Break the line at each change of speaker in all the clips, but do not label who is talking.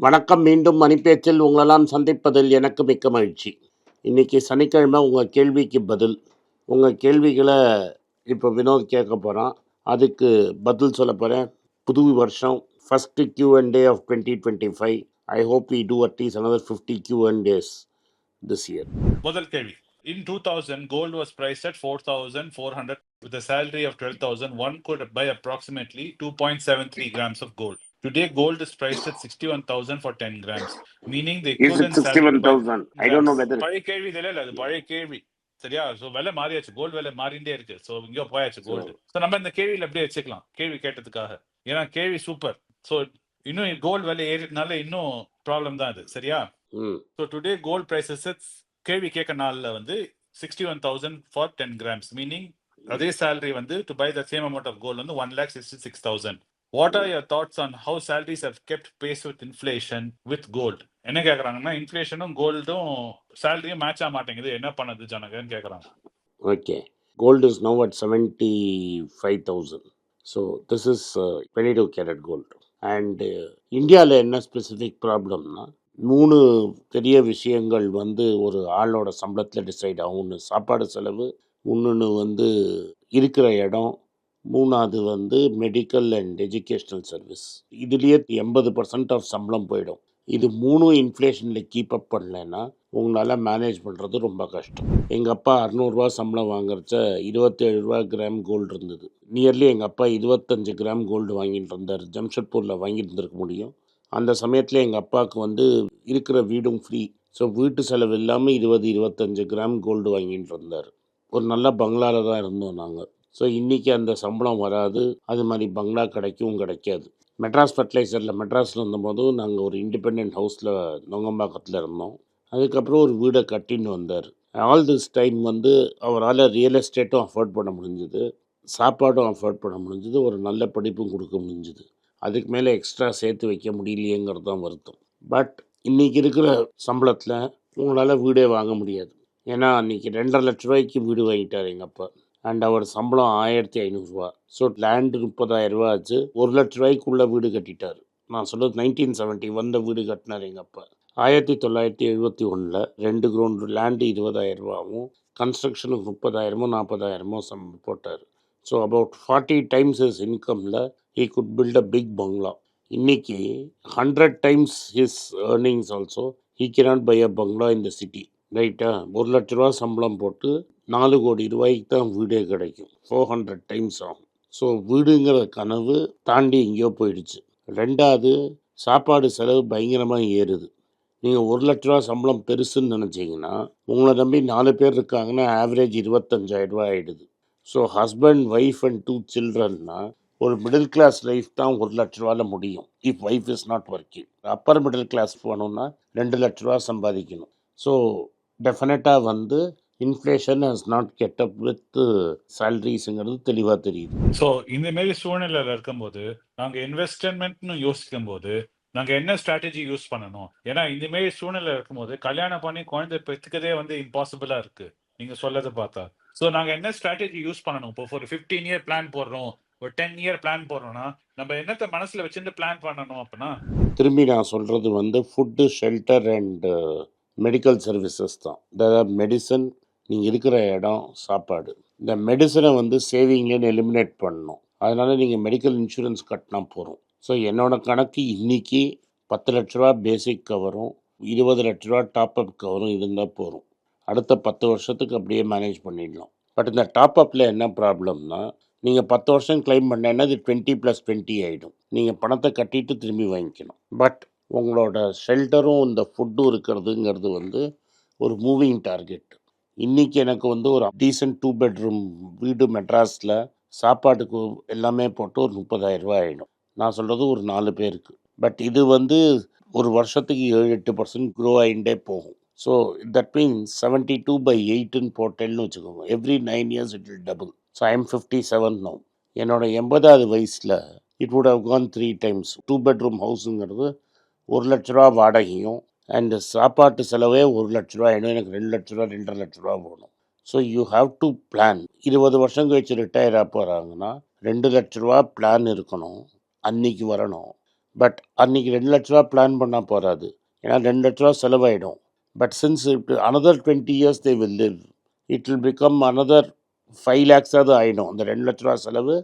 வணக்கம் மீண்டும் மணிப்பேச்சில் உங்களெல்லாம் சந்திப்பதில் எனக்கு மிக்க மகிழ்ச்சி. இன்றைக்கி சனிக்கிழமை உங்கள் கேள்விக்கு பதில். உங்கள் கேள்விகளை இப்போ வினோத் கேட்க போகிறான் அதுக்கு பதில் சொல்ல போகிறேன் புது வருஷம் first Q and day of twenty twenty five I hope we do at least another fifty Q and days this year
முதல் கேள்வி. In 2000, gold was priced at 4,400 with a salary of 12,000. One could buy approximately 2.73 grams of gold. Today, gold is priced at 61,000 for 10 grams, meaning the equivalent
thousand I don't know
grams.
Whether
பழைய கேள்வி இதுல இல்ல அது பழைய கேள்வி. சரியா? So விலை மாறியாச்சு. Gold விலை மாறிண்டே இருக்கு. சோ இங்க போயாச்சு கோல்டு சோ நம்ம இந்த கேள்வியில அப்படியே வச்சுக்கலாம். கேள்வி கேட்டதுக்காக. ஏன்னா கேள்வி சூப்பர் சோ இன்னும் கோல்டு விலை ஏறினால இன்னும் ப்ராப்ளம் தான் இது. சரியா? ஸோ டுடே கோல்ட் ப்ரைசஸ் கேள்வி கேட்க நாளில் வந்து sixty one thousand for ten grams meaning அதே சேலரி வந்து to buy the same amount of gold வந்து one lakh sixty six thousand what are your thoughts on how salaries have kept pace with inflation with gold என்ன கேட்குறாங்கன்னா இன்ஃப்ளேஷனும் கோல்டும் சேலரியும் match ஆக மாட்டேங்குது. என்ன பண்ணுது ஜனகன்னு கேட்குறாங்க
okay gold is now at seventy five thousand so this is twenty two carat gold and இந்தியாவில் என்ன ஸ்பெசிஃபிக் ப்ராப்ளம்னா மூணு பெரிய விஷயங்கள் வந்து ஒரு ஆளோட சம்பளத்தில் டிசைட் ஆகும் ஒன்று சாப்பாடு செலவு இன்னொன்று வந்து இருக்கிற இடம் மூணாவது வந்து மெடிக்கல் அண்ட் எஜுகேஷ்னல் சர்வீஸ் இதுலேயே எண்பது பர்சன்ட் ஆஃப் சம்பளம் போயிடும். இது மூணும் இன்ஃப்ளேஷனில் கீப் அப் பண்ணலைன்னா உங்களால் மேனேஜ் பண்ணுறது ரொம்ப கஷ்டம். எங்கள் அப்பா அறநூறுவா சம்பளம் வாங்குறச்ச இருபத்தேழு ரூபா கிராம் கோல்டு இருந்தது. நியர்லி எங்கள் அப்பா இருபத்தஞ்சு கிராம் கோல்டு வாங்கிட்டு இருந்தார். ஜம்ஷெட்பூரில் வாங்கிட்டு இருந்திருக்க முடியும். அந்த சமயத்தில் எங்கள் அப்பாவுக்கு வந்து இருக்கிற வீடும் ஃப்ரீ ஸோ வீட்டு செலவு இல்லாமல் இருபது இருபத்தஞ்சு கிராம் கோல்டு வாங்கிட்டு இருந்தார். ஒரு நல்ல பங்களாவில் தான் இருந்தோம் நாங்கள் ஸோ இன்றைக்கி அந்த சம்பளம் வராது. அது மாதிரி பங்களா கிடைக்கும் கிடைக்காது. மெட்ராஸ் ஃபர்டிலைசரில் மெட்ராஸில் இருந்தபோது நாங்கள் ஒரு இண்டிபெண்ட் ஹவுஸில் நொங்கம்பாக்கத்தில் இருந்தோம். அதுக்கப்புறம் ஒரு வீடை கட்டின்னு வந்தார். ஆல் திஸ் டைம் வந்து அவரால் ரியல் எஸ்டேட்டும் அஃபோர்ட் பண்ண முடிஞ்சுது. சாப்பாடும் அஃபோர்ட் பண்ண முடிஞ்சுது. ஒரு நல்ல படிப்பும் கொடுக்க முடிஞ்சுது. அதுக்கு மேலே எக்ஸ்ட்ரா சேர்த்து வைக்க முடியலையேங்கிறது தான் வருத்தம். பட் இன்றைக்கி இருக்கிற சம்பளத்தில் உங்களால் வீடே வாங்க முடியாது. ஏன்னா அன்றைக்கி ரெண்டரை லட்ச ரூபாய்க்கு வீடு வாங்கிட்டார் எங்கள் அப்பா. அண்ட் அவர் சம்பளம் ஆயிரத்தி ஐநூறுரூவா ஸோ லேண்டு முப்பதாயிரம் ரூபா ஆச்சு. ஒரு லட்ச ரூபாய்க்குள்ள வீடு கட்டிட்டார். நான் சொல்கிறது நைன்டீன் செவன்ட்டி வந்த வீடு கட்டினார் எங்கள் அப்பா. ஆயிரத்தி தொள்ளாயிரத்தி எழுபத்தி ஒன்றில் ரெண்டு கிரவுண்டு லேண்டு இருபதாயிரம் ரூபாவும் கன்ஸ்ட்ரக்ஷனுக்கு முப்பதாயிரமோ நாற்பதாயிரமோ சம் போட்டார். So about forty times his இன்கமில் he could build a big bungalow இன்னைக்கு hundred times his earnings also he cannot buy a bungalow இந்த சிட்டி ரைட்டா ஒரு லட்ச ரூபா சம்பளம் போட்டு நாலு கோடி ரூபாய்க்கு தான் வீடே கிடைக்கும். ஃபோர் ஹண்ட்ரட் டைம்ஸ் ஆகும். ஸோ வீடுங்கிற கனவு தாண்டி எங்கேயோ போயிடுச்சு. ரெண்டாவது சாப்பாடு செலவு பயங்கரமாக ஏறுது. நீங்கள் ஒரு லட்ச ரூபா சம்பளம் பெருசுன்னு நினச்சிங்கன்னா உங்களை நம்பி நாலு பேர் இருக்காங்கன்னா ஆவரேஜ் இருபத்தஞ்சாயிரம் ரூபாய் ஆகிடுது so husband wife and two சில்ட்ரன்னா ஒரு மிடில் கிளாஸ் லைஃப் தான் ஒரு லட்ச ரூபாவில் முடியும். If wife is not working upper middle class போகணுன்னா ரெண்டு லட்ச ரூபா சம்பாதிக்கணும். ஸோ டெஃபினட்டாக வந்து inflation has not get up with சேலரிஸுங்கிறது தெளிவாக தெரியுது.
ஸோ இந்த மாதிரி சூழ்நிலையில இருக்கும்போது நாங்க இன்வெஸ்ட்மெண்ட்னு யோசிக்கும் போது நாங்க என்ன ஸ்ட்ராட்டஜி யூஸ் பண்ணணும்? ஏன்னா இந்த மாதிரி சூழ்நிலை இருக்கும்போது கல்யாணம் பண்ணி குழந்தை பெற்றுக்கதே வந்து இம்பாசிபிளா இருக்கு. நீங்க சொல்லதை பார்த்தா. ஸோ நாங்க என்ன ஸ்ட்ராட்டஜி யூஸ் பண்ணணும்? இப்போ ஒரு ஃபிஃப்டீன் இயர் பிளான் போடுறோம். ஒரு டென் இயர் பிளான் போடுறோம்னா நம்ம என்னத்த மனசுல வச்சுட்டு பிளான் பண்ணணும் அப்படின்னா?
திரும்பி நான் சொல்கிறது வந்து food shelter and medical services தான். மெடிசன் நீங்கள் இருக்கிற இடம் சாப்பாடு. இந்த மெடிசனை வந்து சேவிங்லேன்னு எலிமினேட் பண்ணணும். அதனால் நீங்கள் மெடிக்கல் இன்சூரன்ஸ் கட்டினா போகிறோம் ஸோ என்னோடய கணக்கு இன்றைக்கி பத்து லட்ச ரூபா பேசிக் கவரும் இருபது லட்ச ரூபா டாப்அப் கவரும் இருந்தால் போதும். அடுத்த பத்து வருஷத்துக்கு அப்படியே மேனேஜ் பண்ணிடலாம். பட் இந்த டாப்அப்பில் என்ன ப்ராப்ளம்னா நீங்கள் பத்து வருஷம் கிளைம் பண்ணேன்னா இது டுவெண்ட்டி ப்ளஸ் டுவெண்ட்டி ஆகிடும் நீங்கள் பணத்தை கட்டிட்டு திரும்பி வாங்கிக்கணும். பட் உங்களோட ஷெல்டரும் இந்த ஃபுட்டும் இருக்கிறதுங்கிறது வந்து ஒரு மூவிங் டார்கெட் இன்றைக்கி எனக்கு வந்து ஒரு டீசன்ட் டூ பெட்ரூம் வீடு மெட்ராஸில் சாப்பாட்டுக்கு எல்லாமே போட்டு ஒரு முப்பதாயிரரூபா ஆகிடும் நான் சொல்கிறது ஒரு நாலு பேருக்கு. பட் இது வந்து ஒரு வருஷத்துக்கு ஏழு எட்டு பர்சன்ட் க்ரோ ஆகிண்டே போகும். So that means seventy two by எயிட்டுன்னு போட்டேன்னு வச்சுக்கோங்க. Every nine years it will double so I am fifty seven now என்னோடய எண்பதாவது வயசில் it would have gone three times two bedroom ஹவுஸுங்கிறது ஒரு லட்ச ரூபா வாடகையும் அண்டு சாப்பாட்டு செலவே ஒரு லட்ச ரூபா ஆகிடும் எனக்கு ரெண்டு லட்ச ரூபா ரெண்டரை லட்ச ரூபா போகணும். So you have to plan இருபது வருஷம் கழிச்சு ரிட்டையர் ஆக போகிறாங்கன்னா ரெண்டு லட்ச ரூபா பிளான் இருக்கணும். அன்னைக்கு வரணும். பட் அன்றைக்கி ரெண்டு லட்ச ரூபா பிளான் பண்ணால் போகாது ஏன்னா ரெண்டு லட்ச ரூபா செலவாயிடும். But since another twenty years they will live it will become another five லேக்ஸாவது ஆகிடும் அந்த ரெண்டு லட்ச ரூபா செலவு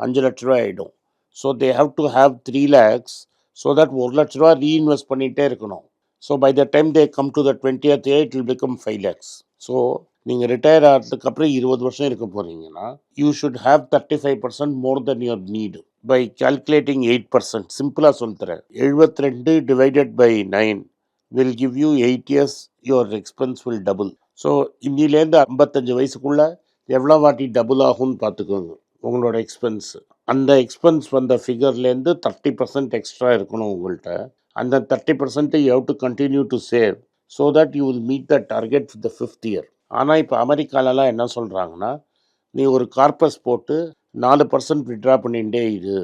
அஞ்சு லட்ச ரூபா ஆகிடும் so they have to have three lakhs so that ஒரு லட்ச ரூபா ரீஇன்வெஸ்ட் பண்ணிகிட்டே இருக்கணும். So by the time they come to the twentieth year it will become five lakhs so நீங்கள் ரிட்டையர் ஆகிறதுக்கு அப்புறம் இருபது வருஷம் இருக்க போகிறீங்கன்னா you should have thirty five percent more than your need by calculating eight percent சிம்பிளாக சொல்லித்தரேன் எழுபத்தி ரெண்டு divided by nine will give you eight years your expense will double so இன்னிலேருந்து ஐம்பத்தஞ்சு வயசுக்குள்ளே எவ்வளோ வாட்டி டபுள் ஆகும்னு பார்த்துக்கோங்க. உங்களோட எக்ஸ்பென்ஸ் அந்த எக்ஸ்பென்ஸ் வந்த ஃபிகர்லேருந்து தேர்ட்டி பர்சன்ட் எக்ஸ்ட்ரா இருக்கணும் உங்கள்கிட்ட அந்த thirty பர்சன்ட்டை you have to continue to save so that you will meet the target the fifth year ஆனால் இப்போ அமெரிக்காலலாம் என்ன சொல்கிறாங்கன்னா நீ ஒரு கார்பஸ் போட்டு நாலு பர்சன்ட் விட்ரா பண்ணிகிட்டே இரு.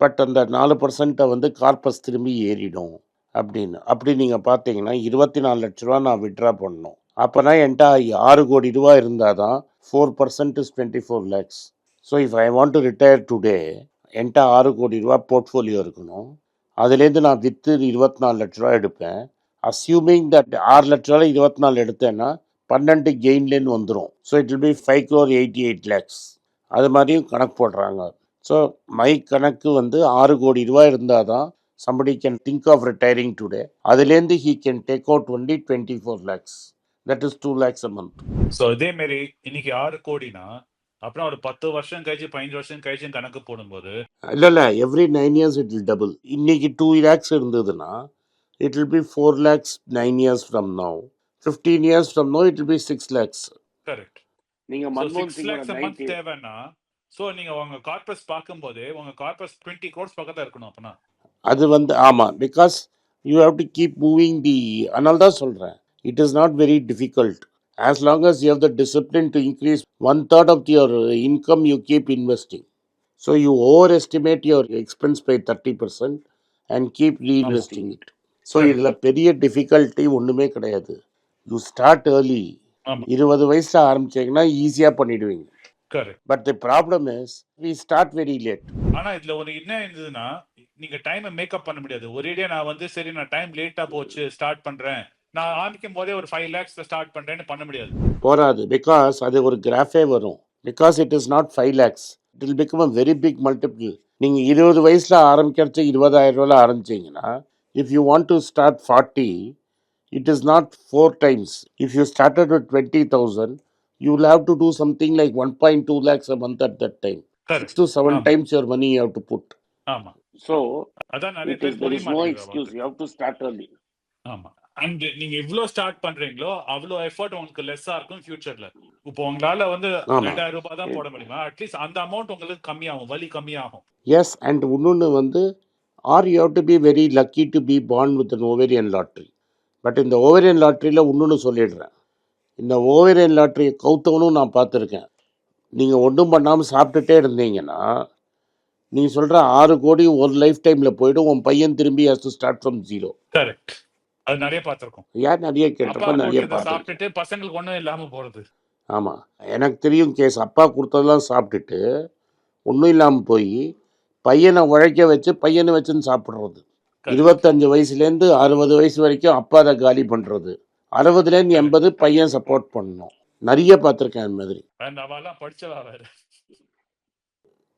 பட் அந்த நாலு பர்சன்ட்டை வந்து கார்பஸ் திரும்பி ஏறிடும் அப்படின்னு. அப்படி நீங்கள் பார்த்தீங்கன்னா இருபத்தி நாலு லட்ச ரூபா நான் விட்ரா பண்ணணும். அப்போனா என்கிட்ட ஆறு கோடி ரூபா இருந்தால் தான் four percent is twenty four lakhs so if I want to retire today என்கிட்ட ஆறு கோடி ரூபா போர்ட்ஃபோலியோ இருக்கணும். அதுலேருந்து நான் விற்று இருபத்தி நாலு லட்ச ரூபா எடுப்பேன். அஸ்யூமிங் தட் ஆறு லட்ச ரூபா இருபத்தி நாலு எடுத்தேன்னா பன்னெண்டு கெயின்லேன்னு வந்துடும் so it will be five crore eighty eight lakhs அது மாதிரியும் கணக்கு போடுறாங்க. ஸோ மை கணக்கு வந்து ஆறு கோடி ரூபா இருந்தால் தான் somebody can think of retiring today அதுலேருந்து he can take out only twenty four lakhs that is two lakhs a month
so அதே மாதிரி இன்னைக்கு ஆறு கோடினா அப்புறம் ஒரு பத்து வருஷம் கழிச்சு பதினஞ்சு வருஷம் கழிச்சு கணக்கு போடும்போது
இல்லை இல்லை. Every nine years it will double இன்னைக்கு டூ லேக்ஸ் இருந்ததுன்னா it will be four lakhs nine years from now fifteen years from now it will be six lakhs
correct
நீங்கள்
ஸோ
மன்மோகன்
மந்த் தேவைன்னா ஸோ நீங்க உங்க கார்பஸ் பார்க்கும்போது உங்க கார்பஸ் டுவெண்ட்டி கோர்ஸ் பக்கத்துல இருக்கணும் அப்பனா.
அது வந்து ஆமாம் because you have to keep moving the அதனால தான் சொல்கிறேன் it is not very difficult as long as you have the discipline to increase one third of your income you keep investing so you overestimate your expense by thirty percent and keep reinvesting it so. இதில் பெரிய difficulty ஒன்றுமே கிடையாது. You start early இருபது வயசில் ஆரம்பிச்சீங்கன்னா ஈஸியாக பண்ணிடுவீங்க. But the problem is we start very late
ஆனா இதுல ஒரு என்ன இருந்ததுன்னா நீங்க டைமை மேக்கப் பண்ண முடியாது. ஒரேடியா நான் வந்து சரி நான் டைம் லேட்டா போச்சு ஸ்டார்ட் பண்றேன். நான் ஆரம்பிக்கும் போதே ஒரு ஃபைவ் லேக்ஸ்ல ஸ்டார்ட் பண்றேன்னு பண்ண முடியாது.
போராது பிகாஸ் அது ஒரு கிராஃபே வரும். Because it is not five lakhs it will become a very big multiple நீங்கள் இருபது வயசில் ஆரம்பிக்கிறச்சு இருபதாயிரம் ரூபாயில் ஆரம்பிச்சீங்கன்னா if you want to start forty it is not four times if you started with twenty thousand you will have to do something like one point two lakhs a month at that time six to seven. Times your money you have to put
ஆமா.
So
அதான்
no excuse you have to start early.
ஆமா. And நீங்க இவ்வளவு start பண்றீங்களோ அவ்வளவு effort உங்களுக்கு லெஸ்ஸா இருக்கும் ஃபியூச்சர்ல இப்போ உங்களால வந்து. ரெண்டாயிரம் ரூபாய் தான் போட முடியுமா? அட்லீஸ்ட் அந்த அமௌண்ட் உங்களுக்கு கம்மியாகும் வலி கம்மியாகும்.
எஸ் அண்ட் இன்னொன்று வந்து are you have to be very lucky to be born with an ovarian lottery but இந்த ஓவேரியன் லாட்ரியில் இன்னொன்று சொல்லிடுறேன். இந்த ஓவேரியன் லாட்ரியை கவுத்தவனும் நான் பார்த்துருக்கேன். நீங்கள் ஒன்றும் பண்ணாமல் சாப்பிட்டுட்டே இருந்தீங்கன்னா நீங்கள் சொல்கிற ஆறு கோடி ஒரு லைஃப் டைமில் போய்டும் உன் பையன் திரும்பி has to start from zero
correct அது நிறைய பார்த்திருக்கோம்.
யார் நிறைய கேட்டப்ப நிறைய
சாப்பிட்டுட்டு பசங்களுக்கு ஒண்ணும் இல்லாம போறது.
ஆமாம் எனக்கு தெரியும் கேஸ். அப்பா கொடுத்ததெல்லாம் சாப்பிட்டுட்டு ஒன்றும் இல்லாமல் போய் பையனை உழைக்க வச்சு பையனை வச்சுன்னு சாப்பிட்றது. இருபத்தஞ்சு வயசுலேருந்து அறுபது வயசு வரைக்கும் அப்பா அதை காலி பண்ணுறது அறுபதுலேருந்து எண்பது பையன் சப்போர்ட் பண்ணணும். நிறைய பார்த்துருக்கேன் அந்த மாதிரி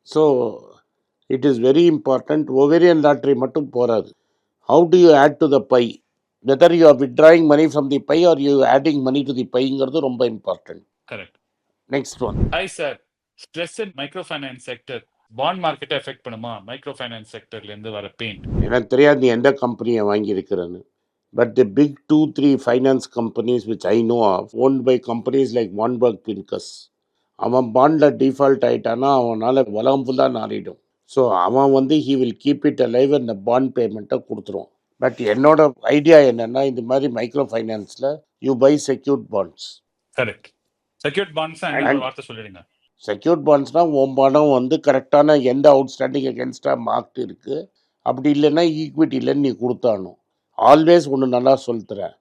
so it is very important ovarian lottery மட்டும் போகாது how do you add to the pie whether you are withdrawing money from the pie are you adding money to the பைங்கிறது ரொம்ப important
correct
next one
hi sir stress in microfinance sector bond மார்க்கெட்டை effect பண்ணுமா? Microfinance செக்டர்ல இருந்து வர pain
எனக்கு தெரியாது நீ எந்த கம்பெனியை வாங்கியிருக்கிறேன்னு. But the big two three finance companies which I know of own by companies like Warburg Pincus அவன் பாண்டில் டிஃபால்ட் ஆயிட்டானா அவனால் உலகம் ஃபுல்லாக நாறிடும். ஸோ அவன் வந்து he will keep it alive அந்த பாண்ட் பேமெண்ட்டை கொடுத்துருவான். பட் என்னோட ஐடியா என்னென்னா இந்த மாதிரி micro ஃபைனான்ஸில் you buy secured bonds
correct secured bonds வார்த்தை சொல்லிடுங்க.
செக்யூர்ட் பாண்ட்ஸ்னால் உன் பணம் வந்து கரெக்டான எந்த அவுட்ஸ்டாண்டிங் அகேன்ஸ்டாக மார்க்ட் இருக்குது அப்படி இல்லைன்னா ஈக்விட்டியில் நீ கொடுத்தானும் ஆல்வேஸ் ஒன்று நல்லா சொல்லித்தரேன்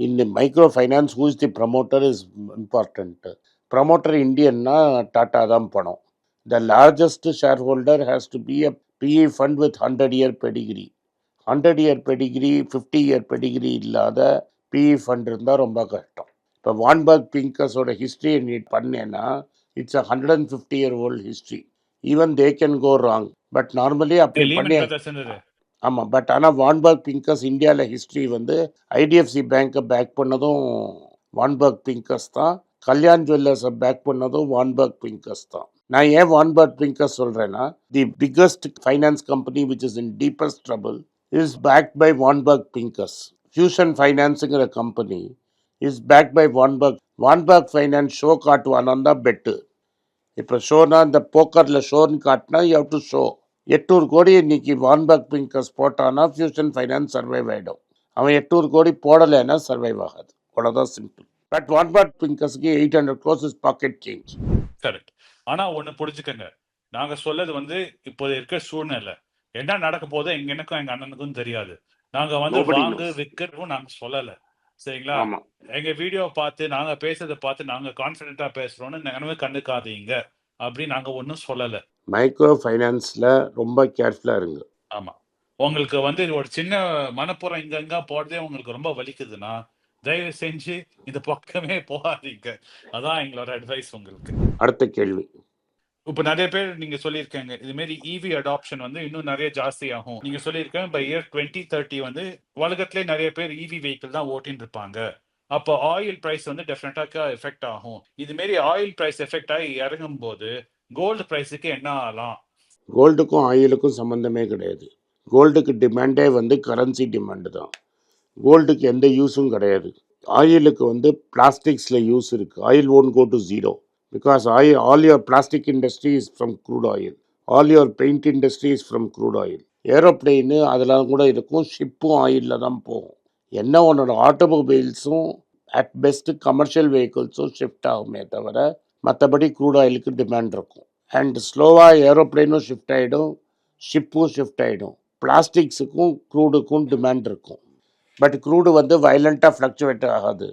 இந்த microfinance who's the promoter is important promoter இந்தியன்னா Tata தான் பணம். The largest shareholder has to be a PE fund with hundred year pedigree hundred year pedigree fifty year pedigree இல்லாத பிஇ ஃபண்ட் இருந்தால் ரொம்ப கஷ்டம். இப்போ வான்பர்க் பிங்கஸோட ஹிஸ்ட்ரி நீ பண்ணேன்னா it's a hundred and fifty year old history even they can go wrong but normally அப்படி பண்ணி ஆமாம் பட் ஆனால் வான்பர்க் பிங்கஸ் இந்தியாவில் ஹிஸ்ட்ரி வந்து ஐடிஎஃப்சி பேங்க்கை பேக் பண்ணதும் வான்பர்க் பிங்கஸ் தான். கல்யாண் ஜுவல்லர்ஸை பேக் பண்ணதும் வான்பர்க் பிங்கஸ் தான். நான் ஏன் வான்பர்க் பிங்கஸ் சொல்கிறேன்னா the biggest finance company which is in deepest trouble is backed by Warburg Pincus Fusion ஃபைனான்ஸுங்கிற company is backed by Warburg Warburg finance show காட்டுவானா. தான் பெட்டு இப்போ ஷோனா இந்த போக்கரில் ஷோன்னு காட்டினா யூ ஹவ் டு ஷோ எட்நூறு கோடி இன்னைக்கு வான்பர்க் பிங்கஸ் போட்டானா ஃபியூஷன் ஃபைனான்ஸ் சர்வைவ் ஆகிடும் அவன் எட்நூறு கோடி போடலைன்னா சர்வைவ் ஆகாது. அவ்வளோதான் simple but Warburg பிங்கஸ்க்கு eight hundred crore is pocket change
correct ஆனால் ஒன்று புரிஞ்சுக்கங்க. நாங்கள் சொல்லது வந்து இப்போ இருக்க சூழ்நிலை. என்ன நடக்க போதோ எங்க எனக்கும் எங்க அண்ணனுக்கும் தெரியாது. நாங்க வந்து வாங்க. விற்கிறதும் நாங்க சொல்லல. சரிங்களா? எங்க வீடியோ பார்த்து நாங்க பேசுறத பார்த்து நாங்க கான்பிடென்ட்டா பேசுறோம்னு நினைவு கண்டுக்காதீங்க. அப்படி நாங்க ஒன்றும் சொல்லல.
மைக்ரோ ஃபைனான்ஸில் ரொம்ப கேர்ஃபுல்லாக இருங்க.
ஆமா. உங்களுக்கு வந்து ஒரு சின்ன மனப்புறம் இங்க அங்க போடுறதே உங்களுக்கு ரொம்ப வலிக்குதுன்னா தயவு செஞ்சு இந்த பக்கமே போகாதீங்க. அதான் எங்களோட அட்வைஸ் உங்களுக்கு.
அடுத்த கேள்வி.
இப்போ நிறைய பேர் நீங்க சொல்லியிருக்காங்க. இது மாதிரி இவி அடாப்ஷன் வந்து இன்னும் நிறைய ஜாஸ்தி ஆகும் நீங்க சொல்லியிருக்கேன் பை இயர் டுவெண்ட்டி தேர்ட்டி வந்து உலகத்திலே நிறைய பேர் இவி வெஹிக்கிள் தான் ஓட்டின்னு இருப்பாங்க அப்போ ஆயில் பிரைஸ் வந்து டெஃபினட்டாக எஃபெக்ட் ஆகும். இது மாரி ஆயில் பிரைஸ் எஃபெக்ட் ஆகி இறங்கும் போது கோல்டு பிரைஸுக்கு என்ன ஆகலாம்?
கோல்டுக்கும் ஆயிலுக்கும் சம்மந்தமே கிடையாது. கோல்டுக்கு டிமாண்டே வந்து கரன்சி டிமாண்டு தான். கோல்டுக்கு எந்த யூஸும் கிடையாது. ஆயிலுக்கு வந்து பிளாஸ்டிக்ஸில் யூஸ் இருக்குது oil own go to zero because oil all your plastic industry is from crude oil all your paint industry is from crude oil aeroplane அதெல்லாம் கூட இருக்கும். ஷிப்பும் ஆயிலில் தான் போகும். என்ன உன்னோட ஆட்டோமொபைல்ஸும் அட் பெஸ்ட்டு கமர்ஷியல் வெஹிக்கிள்ஸும் ஷிஃப்ட் ஆகுமே தவிர மற்றபடி க்ரூட் ஆயிலுக்கு டிமாண்ட் இருக்கும். அண்ட் ஸ்லோவாக ஏரோப்ளேனும் ஷிஃப்ட் ஆகிடும் ஷிப்பும் ஷிஃப்ட் ஆகிடும் பிளாஸ்டிக்ஸுக்கும் க்ரூடுக்கும் டிமாண்ட் இருக்கும். பட் க்ரூடு வந்து வயலண்ட்டாக ஃப்ளக்சுவேட் ஆகாது.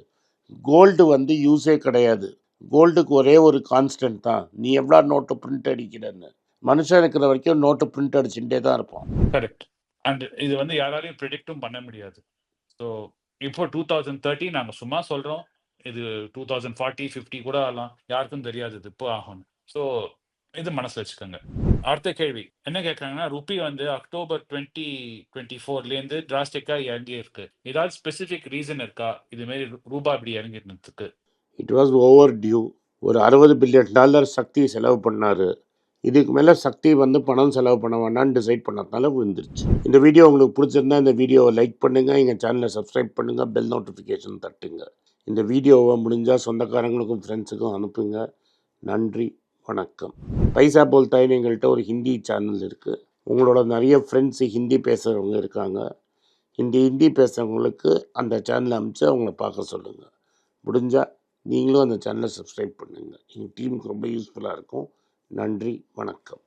கோல்டு வந்து யூஸே கிடையாது. கோல்டுக்கு ஒரே ஒரு கான்ஸ்டன்ட் தான். நீ எவ்வளோ நோட்டு பிரிண்ட் அடிக்கிறன்னு. மனுஷன் இருக்கிற வரைக்கும் நோட்டு பிரிண்ட் அடிச்சுட்டே தான் இருப்பான்.
கரெக்ட் அண்ட் இது வந்து யாராலையும் ப்ரிடிக்டும் பண்ண முடியாது. ஸோ இப்போ டூ தௌசண்ட் தேர்ட்டி நாங்கள் சும்மா சொல்கிறோம் இது டூ தௌசண்ட் ஃபார்ட்டி ஃபிஃப்டி கூட ஆகலாம். யாருக்கும் தெரியாது இது இப்போ ஆகணும் ஸோ இது மனசில் வச்சுக்கோங்க. அடுத்த கேள்வி. என்ன கேட்குறாங்கன்னா ருபி வந்து அக்டோபர் டுவெண்ட்டி டுவெண்ட்டி ஃபோர்லேருந்து டிராஸ்டிக்காக இறங்கி இருக்கு ஏதாவது ஸ்பெசிஃபிக் ரீசன் இருக்கா? இதுமாரி ரூபா இப்படி இறங்கினதுக்கு
இட் வாஸ் ஓவர் டியூ ஒரு அறுபது பில்லியன் டாலர் சக்தி செலவு பண்ணார். இதுக்கு மேலே சக்தி வந்து பணம் செலவு பண்ண வேண்டாம்னு டிசைட் பண்ணதுனால விழுந்துருச்சு. இந்த வீடியோ உங்களுக்கு பிடிச்சிருந்தா இந்த வீடியோவை லைக் பண்ணுங்கள் எங்கள் சேனலை சப்ஸ்கிரைப் பண்ணுங்கள் பெல் நோட்டிஃபிகேஷன் தட்டுங்க. இந்த வீடியோவை முடிஞ்சால் சொந்தக்காரங்களுக்கும் ஃப்ரெண்ட்ஸுக்கும் அனுப்புங்க. நன்றி. வணக்கம். பைசா போல்தாயின்னு எங்கள்கிட்ட ஒரு ஹிந்தி சேனல் இருக்குது உங்களோட நிறைய ஃப்ரெண்ட்ஸு ஹிந்தி பேசுகிறவங்க இருக்காங்க. இந்த ஹிந்தி பேசுகிறவங்களுக்கு அந்த சேனலை அனுப்பிச்சு அவங்கள பார்க்க சொல்லுங்கள் முடிஞ்சால் நீங்களும் அந்த சேனலை சப்ஸ்கிரைப் பண்ணுங்கள் எங்கள் டீமுக்கு ரொம்ப யூஸ்ஃபுல்லாக இருக்கும். நன்றி வணக்கம்.